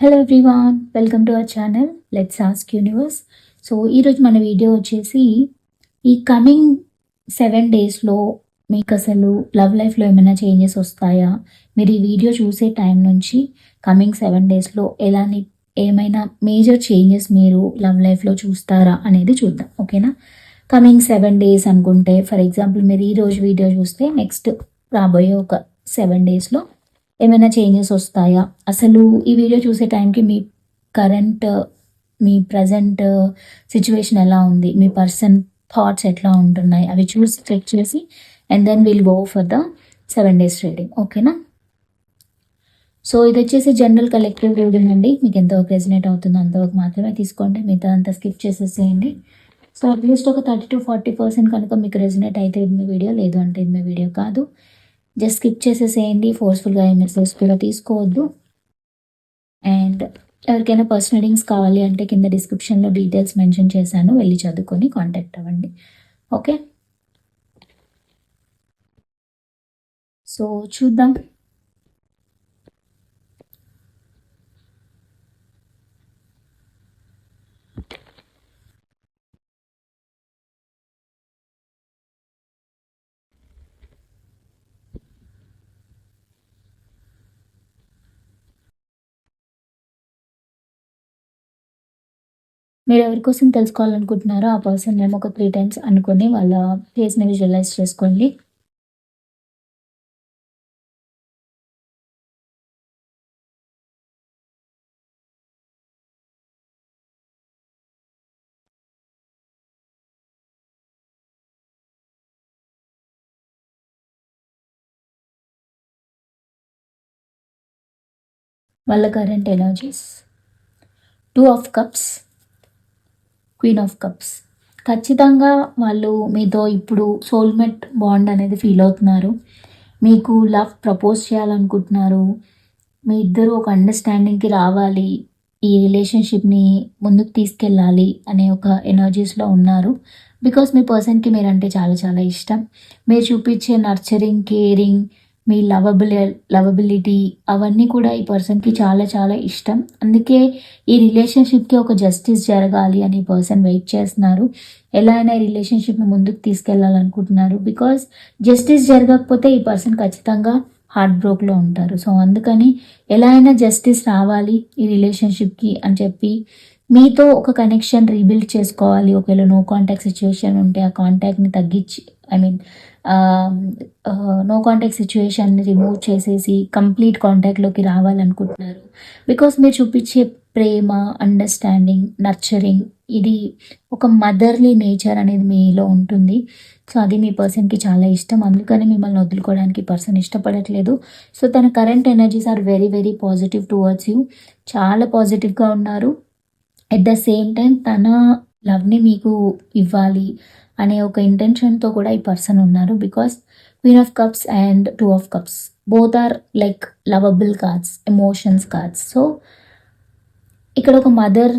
Hello everyone welcome to our channel let's ask universe so ఈరోజు మన video వచ్చేసి ఈ కమింగ్ సెవెన్ డేస్లో మీకు అసలు లవ్ లైఫ్లో ఏమైనా చేంజెస్ వస్తాయా? మీరు ఈ వీడియో చూసే టైం నుంచి కమింగ్ సెవెన్ డేస్లో ఎలాని ఏమైనా మేజర్ చేంజెస్ మీరు లవ్ లైఫ్లో చూస్తారా అనేది చూద్దాం ఓకేనా కమింగ్ సెవెన్ డేస్ అనుకుంటే ఫర్ ఎగ్జాంపుల్ మీరు ఈరోజు వీడియో చూస్తే నెక్స్ట్ రాబోయే ఒక సెవెన్ డేస్లో ఏమైనా చేంజెస్ వస్తాయా? అసలు ఈ వీడియో చూసే టైంకి మీ కరెంట్ మీ ప్రజెంట్ సిచ్యువేషన్ ఎలా ఉంది? మీ పర్సన్ థాట్స్ ఎట్లా ఉంటున్నాయి? అవి చూసి చెక్ చేసి and then will go for the seven days reading ఓకేనా సో ఇది వచ్చేసి జనరల్ కలెక్టివ్ రీడింగ్ అండి. మీకు ఎంతవరకు రెజినేట్ అవుతుందో అంతవరకు మాత్రమే తీసుకోండి. మిగతా అంతా స్కిప్ చేసేసేయండి. సో అట్లీస్ట్ ఒక థర్టీ టు ఫార్టీ పర్సెంట్ కనుక మీకు రెజినేట్ అయితే ఇది మీ వీడియో లేదు అంటే ఇది మీ వీడియో కాదు. జస్ట్ స్కిప్ చేసేసేయండి ఫోర్స్ఫుల్గా ఏ ఫోర్స్ఫుల్గా తీసుకోవద్దు. అండ్ ఎవరికైనా పర్సనల్ రీడింగ్స్ కావాలి అంటే కింద డిస్క్రిప్షన్లో డీటెయిల్స్ మెన్షన్ చేశాను వెళ్ళి చదువుకొని కాంటాక్ట్ అవ్వండి. ఓకే సో చూద్దాం. మీరు ఎవరి కోసం తెలుసుకోవాలనుకుంటున్నారో ఆ పర్సన్ నేమ్ ఒక త్రీ టైమ్స్ అనుకొని వాళ్ళ ఫేస్ని విజువలైజ్ చేసుకోండి. వాళ్ళ current energies two of cups queen of cups ఖచ్చితంగా వాళ్ళు మీతో ఇప్పుడు సోల్మేట్ బాండ్ అనేది ఫీల్ అవుతున్నారు. మీకు లవ్ ప్రపోజ్ చేయాలనుకుంటున్నారు. మీ ఇద్దరు ఒక అండర్స్టాండింగ్కి రావాలి. ఈ రిలేషన్షిప్ని ముందుకు తీసుకెళ్ళాలి అనే ఒక ఎనర్జీస్లో ఉన్నారు. బికాస్ మీ పర్సన్కి మీరంటే చాలా చాలా ఇష్టం. మీరు చూపించే నర్చరింగ్ కేరింగ్ మీ లవబుల్ లవబిలిటీ అవన్నీ కూడా ఈ పర్సన్కి చాలా చాలా ఇష్టం. అందుకే ఈ రిలేషన్షిప్కి ఒక జస్టిస్ జరగాలి అని పర్సన్ వెయిట్ చేస్తున్నారు. ఎలా అయినా ఈ రిలేషన్షిప్ని ముందుకు తీసుకెళ్ళాలనుకుంటున్నారు బికాస్ జస్టిస్ జరగకపోతే ఈ పర్సన్ ఖచ్చితంగా హార్ట్ బ్రోక్లో ఉంటారు. సో అందుకని ఎలా అయినా జస్టిస్ రావాలి ఈ రిలేషన్షిప్కి అని చెప్పి మీతో ఒక కనెక్షన్ రీబిల్డ్ చేసుకోవాలి. ఒకవేళ నో కాంటాక్ట్ సిచ్యువేషన్ ఉంటే ఆ కాంటాక్ట్ని తగ్గించి ఐ మీన్ నో కాంటాక్ట్ సిచ్యువేషన్ని రిమూవ్ చేసేసి కంప్లీట్ కాంటాక్ట్లోకి రావాలనుకుంటున్నారు. బికాస్ మీరు చూపించే ప్రేమ అండర్స్టాండింగ్ నర్చరింగ్ ఇది ఒక మదర్లీ నేచర్ అనేది మీలో ఉంటుంది. సో అది మీ పర్సన్కి చాలా ఇష్టం. అందుకని మిమ్మల్ని వదులుకోవడానికి పర్సన్ ఇష్టపడట్లేదు. సో తన current energies are very very positive towards you చాలా పాజిటివ్గా ఉన్నారు. ఎట్ ద సేమ్ టైం తన లవ్ని మీకు ఇవ్వాలి. అనే ఒక ఇంటెన్షన్తో కూడా ఈ పర్సన్ ఉన్నారు. Because queen of cups and two of cups both are like lovable cards emotions cards so ఇక్కడ ఒక మదర్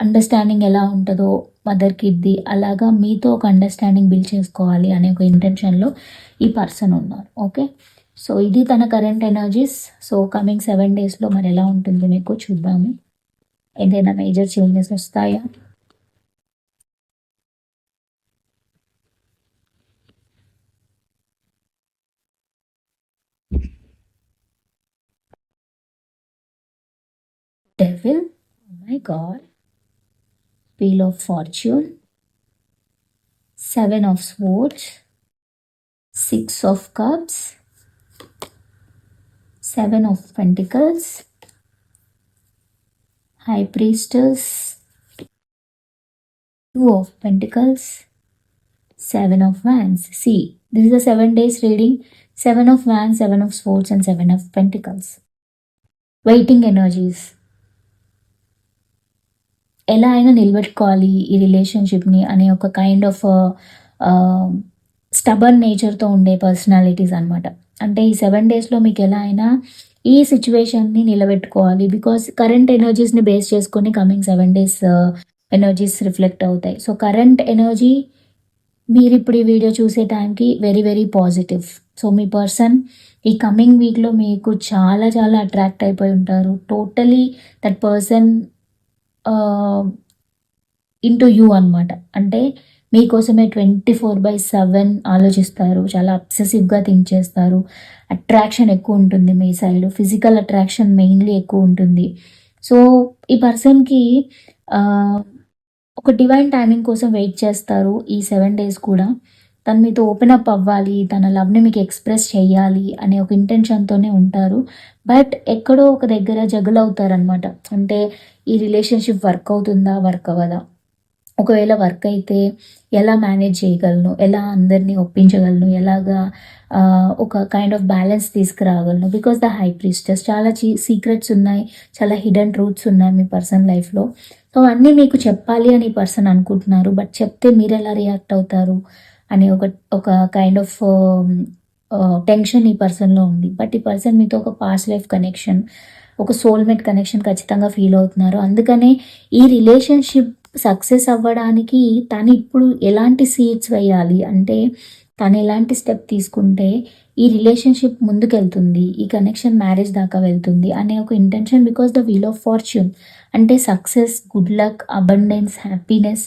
అండర్స్టాండింగ్ uh, ఎలా ఉంటుందో మదర్ కిడ్ది అలాగా మీతో ఒక అండర్స్టాండింగ్ బిల్డ్ చేసుకోవాలి అనే ఒక ఇంటెన్షన్లో ఈ పర్సన్ ఉన్నారు. ఓకే సో ఇది తన current energies so coming seven డేస్లో మరి ఎలా ఉంటుంది మీకు చూద్దాము. ఏదైనా మేజర్ చేంజెస్ వస్తాయా? Devil oh my god. Wheel of fortune seven of swords six of cups seven of pentacles high priestess two of pentacles seven of wands. See this is a seven days reading seven of wands seven of swords and seven of pentacles. Waiting energies ఎలా అయినా నిలబెట్టుకోవాలి ఈ రిలేషన్షిప్ని అనే ఒక kind of స్టబర్ నేచర్తో ఉండే personalities అనమాట అంటే ఈ సెవెన్ డేస్లో మీకు ఎలా అయినా ఈ సిచ్యువేషన్ని నిలబెట్టుకోవాలి బికాస్ కరెంట్ ఎనర్జీస్ని బేస్ చేసుకొని coming seven days energies reflect అవుతాయి. సో కరెంట్ ఎనర్జీ మీరు ఇప్పుడు ఈ వీడియో చూసే టైంకి వెరీ వెరీ పాజిటివ్ సో మీ పర్సన్ ఈ కమింగ్ వీక్లో మీకు చాలా చాలా అట్రాక్ట్ అయిపోయి ఉంటారు. Totally that person into you అనమాట అంటే మీకోసమే ట్వంటీ ఫోర్ బై సెవెన్ ఆలోచిస్తారు. చాలా అబ్సెసివ్గా థింక్ చేస్తారు. అట్రాక్షన్ ఎక్కువ ఉంటుంది మీ సైడ్ ఫిజికల్ అట్రాక్షన్ మెయిన్లీ ఎక్కువ ఉంటుంది. సో ఈ పర్సన్కి ఒక డివైన్ టైమింగ్ కోసం వెయిట్ చేస్తారు ఈ సెవెన్ డేస్ కూడా. తను మీతో ఓపెన్ అప్ అవ్వాలి తన లవ్ని మీకు ఎక్స్ప్రెస్ చేయాలి అనే ఒక ఇంటెన్షన్తోనే ఉంటారు. బట్ ఎక్కడో ఒక దగ్గర జగులు అవుతారనమాట అంటే ఈ రిలేషన్షిప్ వర్క్ అవుతుందా వర్క్ అవ్వదా? ఒకవేళ వర్క్ అయితే ఎలా మేనేజ్ చేయగలను? ఎలా అందరినీ ఒప్పించగలను? ఎలాగా ఒక కైండ్ ఆఫ్ బ్యాలెన్స్ తీసుకురాగలను? బికాస్ ద హై ప్రీస్టెస్ చాలా చీ సీక్రెట్స్ ఉన్నాయి. చాలా హిడెన్ రూట్స్ ఉన్నాయి మీ పర్సన్ లైఫ్లో సో అవన్నీ మీకు చెప్పాలి అని పర్సన్ అనుకుంటున్నారు. బట్ చెప్తే మీరు ఎలా రియాక్ట్ అవుతారు? అనే ఒక ఒక కైండ్ ఆఫ్ టెన్షన్ ఈ పర్సన్లో ఉంది. బట్ ఈ పర్సన్ మీతో ఒక పాస్ట్ లైఫ్ కనెక్షన్ ఒక సోల్మేట్ కనెక్షన్ ఖచ్చితంగా ఫీల్ అవుతున్నారు. అందుకనే ఈ రిలేషన్షిప్ సక్సెస్ అవ్వడానికి తను ఇప్పుడు ఎలాంటి సీడ్స్ వేయాలి? అంటే తను ఎలాంటి స్టెప్ తీసుకుంటే ఈ రిలేషన్షిప్ ముందుకెళ్తుంది ఈ కనెక్షన్ మ్యారేజ్ దాకా వెళ్తుంది అనే ఒక intention because the wheel of fortune అంటే success good luck abundance happiness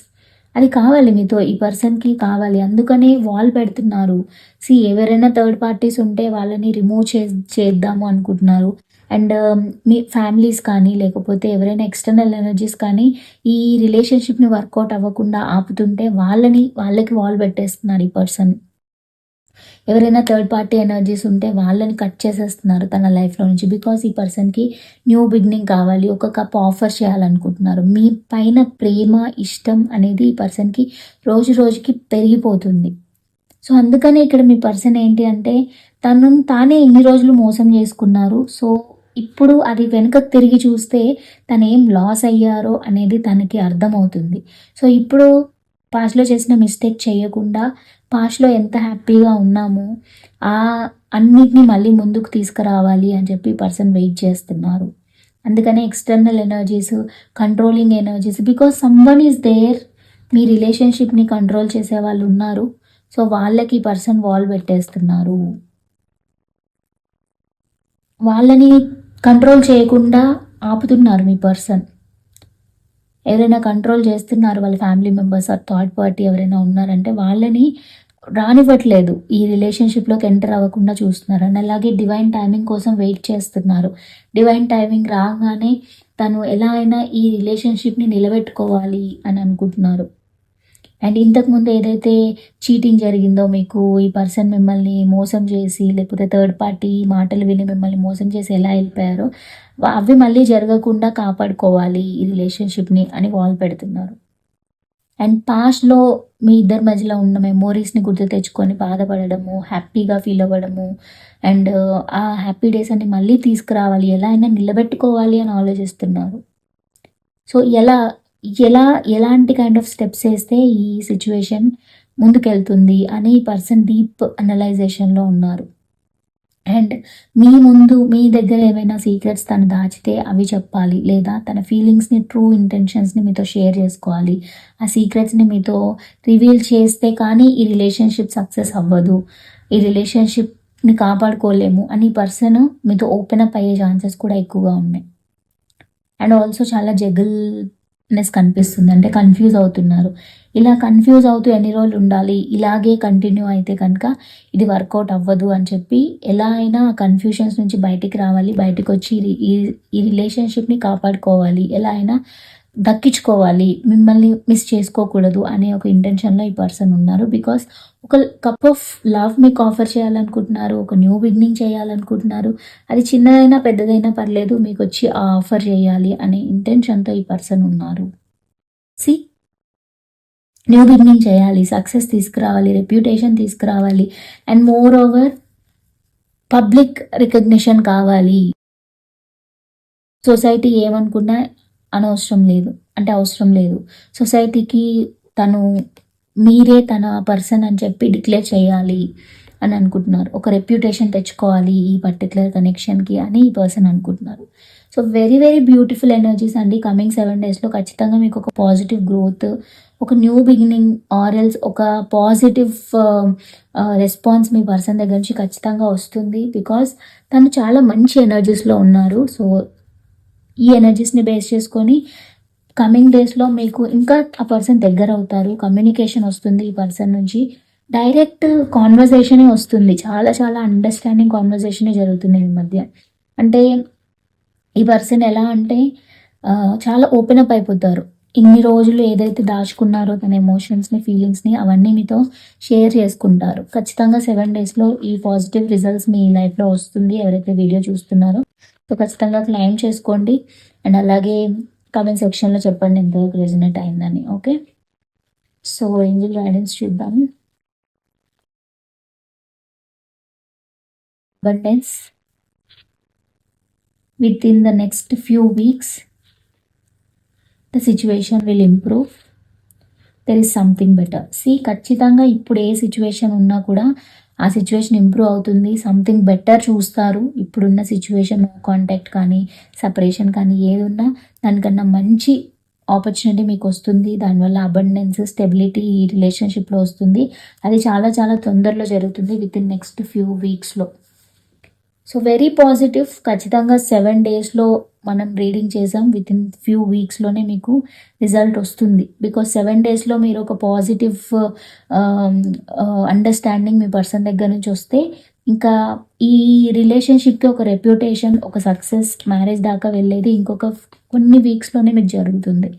అది కావాలి మీతో ఈ పర్సన్కి కావాలి. అందుకనే వాల్ పెడుతున్నారు. సి ఎవరైనా థర్డ్ పార్టీస్ ఉంటే వాళ్ళని రిమూవ్ చే చేద్దాము అనుకుంటున్నారు. అండ్ um, మీ ఫ్యామిలీస్ కానీ లేకపోతే ఎవరైనా ఎక్స్టర్నల్ ఎనర్జీస్ కానీ ఈ రిలేషన్షిప్ని వర్కౌట్ అవ్వకుండా ఆపుతుంటే వాళ్ళని వాళ్ళకి వాల్ పెట్టేస్తున్నారు ఈ పర్సన్ ఎవరైనా థర్డ్ పార్టీ ఎనర్జీస్ ఉంటే వాళ్ళని కట్ చేసేస్తున్నారు తన లైఫ్లో నుంచి. బికాస్ ఈ పర్సన్కి న్యూ బిగినింగ్ కావాలి ఒక కప్ ఆఫర్ చేయాలనుకుంటున్నారు. మీ పైన ప్రేమ ఇష్టం అనేది ఈ పర్సన్కి రోజు రోజుకి పెరిగిపోతుంది. సో అందుకనే ఇక్కడ మీ పర్సన్ ఏంటి అంటే తను తానే ఎన్ని రోజులు మోసం చేసుకున్నారు. సో ఇప్పుడు అది వెనుకకు తిరిగి చూస్తే తను ఏం లాస్ అయ్యారో అనేది తనకి అర్థమవుతుంది. సో ఇప్పుడు పాస్ట్లో చేసిన మిస్టేక్ చేయకుండా పాస్ట్లో ఎంత హ్యాపీగా ఉన్నామో ఆ అన్నిటినీ మళ్ళీ ముందుకు తీసుకురావాలి అని చెప్పి పర్సన్ వెయిట్ చేస్తున్నారు. అందుకనే external energies controlling energies because someone is there. మీ రిలేషన్షిప్ని కంట్రోల్ చేసే వాళ్ళు ఉన్నారు. సో వాళ్ళకి పర్సన్ వాల్ పెట్టేస్తున్నారు. వాళ్ళని కంట్రోల్ చేయకుండా ఆపుతున్నారు మీ పర్సన్. ఎవరైనా కంట్రోల్ చేస్తున్నారు వాళ్ళ family members or third party ఎవరైనా ఉన్నారంటే వాళ్ళని రానివ్వట్లేదు. ఈ రిలేషన్షిప్లోకి ఎంటర్ అవ్వకుండా చూస్తున్నారు. అండ్ అలాగే డివైన్ టైమింగ్ కోసం వెయిట్ చేస్తున్నారు. డివైన్ టైమింగ్ రాగానే తను ఎలా అయినా ఈ రిలేషన్షిప్ని నిలబెట్టుకోవాలి అని అనుకుంటున్నారు. అండ్ ఇంతకుముందు ఏదైతే చీటింగ్ జరిగిందో మీకు ఈ పర్సన్ మిమ్మల్ని మోసం చేసి లేకపోతే థర్డ్ పార్టీ మాటలు విని మిమ్మల్ని మోసం చేసి ఎలా వెళ్ళిపోయారో అవి మళ్ళీ జరగకుండా కాపాడుకోవాలి ఈ రిలేషన్షిప్ని అని వాల్ పెడుతున్నారు. అండ్ పాస్ట్లో మీ ఇద్దరి మధ్యలో ఉన్న మెమోరీస్ని గుర్తు తెచ్చుకొని బాధపడడము హ్యాపీగా ఫీల్ అవ్వడము అండ్ ఆ హ్యాపీ డేస్ అన్ని మళ్ళీ తీసుకురావాలి ఎలా అయినా నిలబెట్టుకోవాలి అని ఆలోచిస్తున్నారు. సో ఎలా ఎలా ఎలాంటి కైండ్ ఆఫ్ స్టెప్స్ వేస్తే ఈ సిచ్యువేషన్ ముందుకెళ్తుంది అని ఈ పర్సన్ డీప్ అనలైజేషన్లో ఉన్నారు. అండ్ మీ ముందు మీ దగ్గర ఏమైనా సీక్రెట్స్ తను దాచితే అవి చెప్పాలి లేదా తన ఫీలింగ్స్ని ట్రూ ఇంటెన్షన్స్ని మీతో షేర్ చేసుకోవాలి. ఆ సీక్రెట్స్ని మీతో రివీల్ చేస్తే కానీ ఈ రిలేషన్షిప్ సక్సెస్ అవ్వదు. ఈ రిలేషన్షిప్ని కాపాడుకోలేము అని పర్సన్ మీతో ఓపెన్ అప్ అయ్యే ఛాన్సెస్ కూడా ఎక్కువగా ఉన్నాయి. అండ్ ఆల్సో చాలా జగల్ జగల్నెస్ కనిపిస్తుంది. అంటే కన్ఫ్యూజ్ అవుతున్నారు. ఇలా కన్ఫ్యూజ్ అవుతూ ఎన్ని రోజులు ఉండాలి? ఇలాగే కంటిన్యూ అయితే కనుక ఇది వర్కౌట్ అవ్వదు అని చెప్పి ఎలా అయినా కన్ఫ్యూషన్స్ నుంచి బయటికి రావాలి. బయటకు వచ్చి ఈ ఈ రిలేషన్షిప్ని కాపాడుకోవాలి. ఎలా అయినా దక్కించుకోవాలి మిమ్మల్ని మిస్ చేసుకోకూడదు అనే ఒక ఇంటెన్షన్లో ఈ పర్సన్ ఉన్నారు. బికాస్ ఒక కప్ ఆఫ్ లవ్ మీకు ఆఫర్ చేయాలనుకుంటున్నారు ఒక న్యూ బిగినింగ్ చేయాలనుకుంటున్నారు. అది చిన్నదైనా పెద్దదైనా పర్లేదు మీకు వచ్చి ఆ ఆఫర్ చేయాలి అనే ఇంటెన్షన్తో ఈ పర్సన్ ఉన్నారు. సి న్యూ బిగినింగ్ చేయాలి సక్సెస్ తీసుకురావాలి రెప్యుటేషన్ తీసుకురావాలి and moreover public recognition కావాలి. సొసైటీ ఏమనుకున్నా అనవసరం లేదు. అంటే అవసరం లేదు. సొసైటీకి తను మీరే తన పర్సన్ అని చెప్పి డిక్లేర్ చేయాలి అని అనుకుంటున్నారు. ఒక రెప్యుటేషన్ తెచ్చుకోవాలి ఈ పర్టికులర్ కనెక్షన్కి అని ఈ పర్సన్ అనుకుంటున్నారు. So very very beautiful energies అండి. కమింగ్ సెవెన్ డేస్లో ఖచ్చితంగా మీకు ఒక పాజిటివ్ గ్రోత్ ఒక న్యూ బిగినింగ్ ఆర్ఎల్స్ ఒక పాజిటివ్ రెస్పాన్స్ మీ పర్సన్ దగ్గర నుంచి ఖచ్చితంగా వస్తుంది. బికాస్ తను చాలా మంచి ఎనర్జీస్లో ఉన్నారు. సో ఈ ఎనర్జీస్ని బేస్ చేసుకొని కమింగ్ డేస్లో మీకు ఇంకా ఆ పర్సన్ దగ్గర అవుతారు. కమ్యూనికేషన్ వస్తుంది ఈ పర్సన్ నుంచి. డైరెక్ట్ కాన్వర్జేషనే వస్తుంది. చాలా చాలా అండర్స్టాండింగ్ కాన్వర్జేషనే జరుగుతుంది ఈ మధ్య. అంటే ఈ పర్సన్ ఎలా అంటే చాలా ఓపెన్ అప్ అయిపోతారు. ఇన్ని రోజులు ఏదైతే దాచుకున్నారో తన ఎమోషన్స్ని ఫీలింగ్స్ని అవన్నీ మీతో షేర్ చేసుకుంటారు. ఖచ్చితంగా సెవెన్ డేస్లో ఈ పాజిటివ్ రిజల్ట్స్ మీ లైఫ్లో వస్తుంది. ఎవరైతే వీడియో చూస్తున్నారో సో ఖచ్చితంగా క్లైమ్ చేసుకోండి. అండ్ అలాగే కామెంట్ సెక్షన్లో చెప్పండి ఎంతవరకు రెజినేట్ అయిందని ఓకే? సో ఏంజిల్ గైడెన్స్ చూద్దాం. Abundance within the next few weeks the situation will improve there is something better see ఖచ్చితంగా ఇప్పుడు ఏ సిచ్యువేషన్ ఉన్నా కూడా ఆ సిచ్యువేషన్ ఇంప్రూవ్ అవుతుంది. సంథింగ్ బెటర్ చూస్తారు. ఇప్పుడున్న సిచ్యువేషన్ కాంటాక్ట్ కానీ సపరేషన్ కానీ ఏది ఉన్నా దానికన్నా మంచి ఆపర్చునిటీ మీకు వస్తుంది. దానివల్ల అబండెన్స్ స్టెబిలిటీ ఈ రిలేషన్షిప్లో వస్తుంది. అది చాలా చాలా తొందరలో జరుగుతుంది విత్ ఇన్ నెక్స్ట్ ఫ్యూ వీక్స్లో సో వెరీ పాజిటివ్ ఖచ్చితంగా సెవెన్ డేస్లో మనం రీడింగ్ చేసాం విత్ ఇన్ ఫ్యూ వీక్స్లోనే మీకు రిజల్ట్ వస్తుంది. బికాస్ సెవెన్ డేస్లో మీరు ఒక పాజిటివ్ అండర్స్టాండింగ్ um, uh, మీ పర్సన్ దగ్గర నుంచి వస్తే ఇంకా ఈ రిలేషన్షిప్కి ఒక రెప్యుటేషన్ ఒక సక్సెస్ మ్యారేజ్ దాకా వెళ్ళేది ఇంకొక కొన్ని వీక్స్లోనే మీకు జరుగుతుంది.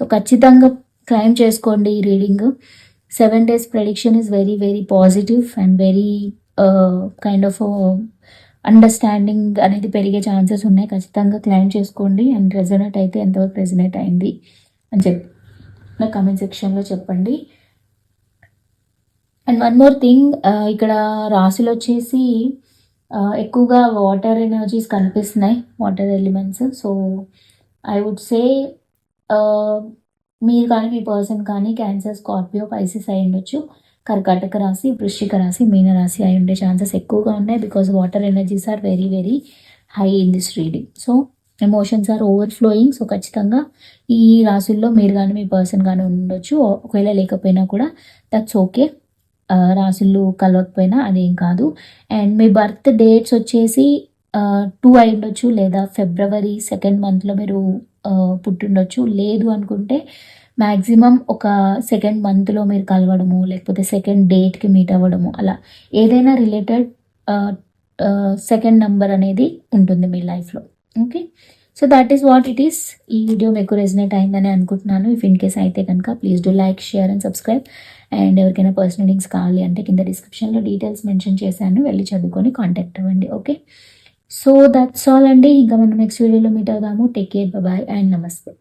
సో ఖచ్చితంగా క్లైమ్ చేసుకోండి ఈ reading seven days prediction is very very positive and very kind of understanding అనేది పెరిగే ఛాన్సెస్ ఉన్నాయి. ఖచ్చితంగా క్లైమ్ చేసుకోండి. అండ్ రెజనేట్ అయితే ఎంతవరకు రెజనేట్ అయింది అని చెప్పి నా కమెంట్ సెక్షన్లో చెప్పండి. అండ్ వన్ మోర్ థింగ్ ఇక్కడ రాశులు వచ్చేసి uh, ఎక్కువగా వాటర్ ఎనర్జీస్ కనిపిస్తున్నాయి water elements so I would say మీరు కానీ మీ పర్సన్ కానీ క్యాన్సర్ స్కార్పియో పైసెస్ అయి ఉండొచ్చు. కర్కాటక రాశి వృశ్చిక రాశి మీన రాశి అయి ఉండే ఛాన్సెస్ ఎక్కువగా ఉన్నాయి because water energies are very very high in this reading so emotions are overflowing so ఖచ్చితంగా ఈ రాశుల్లో మీరు కానీ మీ పర్సన్ కానీ ఉండొచ్చు. ఒకవేళ లేకపోయినా కూడా దట్స్ ఓకే రాసులు కలవకపోయినా అదేం కాదు. అండ్ మీ బర్త్ డేట్స్ వచ్చేసి టూ అయి ఉండొచ్చు. లేదా ఫిబ్రవరి సెకండ్ మంత్లో మీరు పుట్టిండొచ్చు. లేదు అనుకుంటే మ్యాక్సిమం ఒక సెకండ్ మంత్లో మీరు కలవడము లేకపోతే సెకండ్ డేట్కి మీట్ అవ్వడము అలా ఏదైనా రిలేటెడ్ సెకండ్ నంబర్ అనేది ఉంటుంది మీ లైఫ్లో okay so that is what it is ఈ వీడియో మీకు రెజినేట్ అయిందని అనుకుంటున్నాను. ఇఫ్ ఇన్ కేస్ అయితే కనుక please do like share and subscribe and ఎవరికైనా పర్సనల్ లింక్స్ కావాలి అంటే కింద డిస్క్రిప్షన్లో డీటెయిల్స్ మెన్షన్ చేశాను. వెళ్ళి చదువుకొని కాంటాక్ట్ అవ్వండి. ఓకే సో దట్స్ ఆల్ అండి. ఇంకా మనం నెక్స్ట్ వీడియోలో మీట్ అవుదాము. టేక్ కేర్ బాయ్ అండ్ నమస్తే